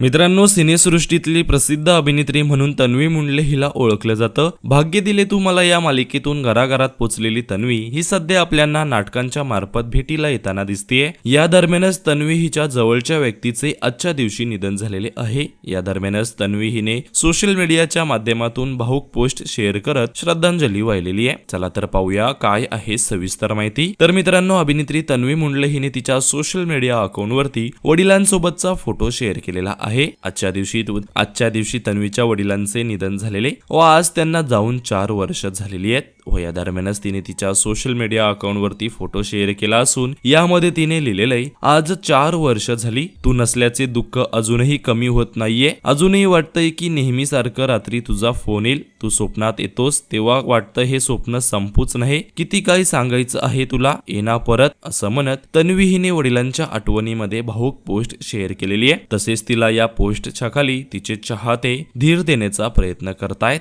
मित्रांनो सिनेसृष्टीतली प्रसिद्ध अभिनेत्री म्हणून तन्वी मुंडले हिला ओळखलं जातं. भाग्य दिले तू मला या मालिकेतून घराघरात पोचलेली तन्वी. ही सध्या आपल्यांना नाटकांच्या मार्फत भेटीला येताना दिसतीये. या दरम्यानच तन्वी हिच्या जवळच्या व्यक्तीचे आजच्या दिवशी निधन झालेले आहे. या दरम्यानच तन्वी हिने सोशल मीडियाच्या माध्यमातून भाऊक पोस्ट शेअर करत श्रद्धांजली वाहिलेली आहे. चला तर पाहूया काय आहे सविस्तर माहिती. तर मित्रांनो अभिनेत्री तन्वी मुंडले हिने तिच्या सोशल मीडिया अकाउंटवरती वडिलांसोबतचा फोटो शेअर केलेला आहे. आजच्या दिवशी आजच्या दिवशी तन्वीच्या वडिलांचे निधन झालेले व आज त्यांना जाऊन चार वर्ष झालेली आहेत. व या दरम्यानच तिने तिच्या सोशल मीडिया अकाउंटवरती फोटो शेअर केला असून यामध्ये तिने लिहिलेलंय आज चार वर्ष झाली तू नसल्याचे दुःख अजूनही कमी होत नाहीये. अजूनही वाटतंय की नेहमीसारखं रात्री तुझा फोन येईल तू स्वप्नात येतोस तेव्हा वाटतं हे स्वप्न संपूच नाही. किती काही सांगायचं आहे तुला येना परत असं म्हणत तन्वी हिने वडिलांच्या आठवणीमध्ये भाऊक पोस्ट शेअर केलेली आहे. तसेच तिला या पोस्टच्या खाली तिचे चाहते धीर देण्याचा प्रयत्न करतायत.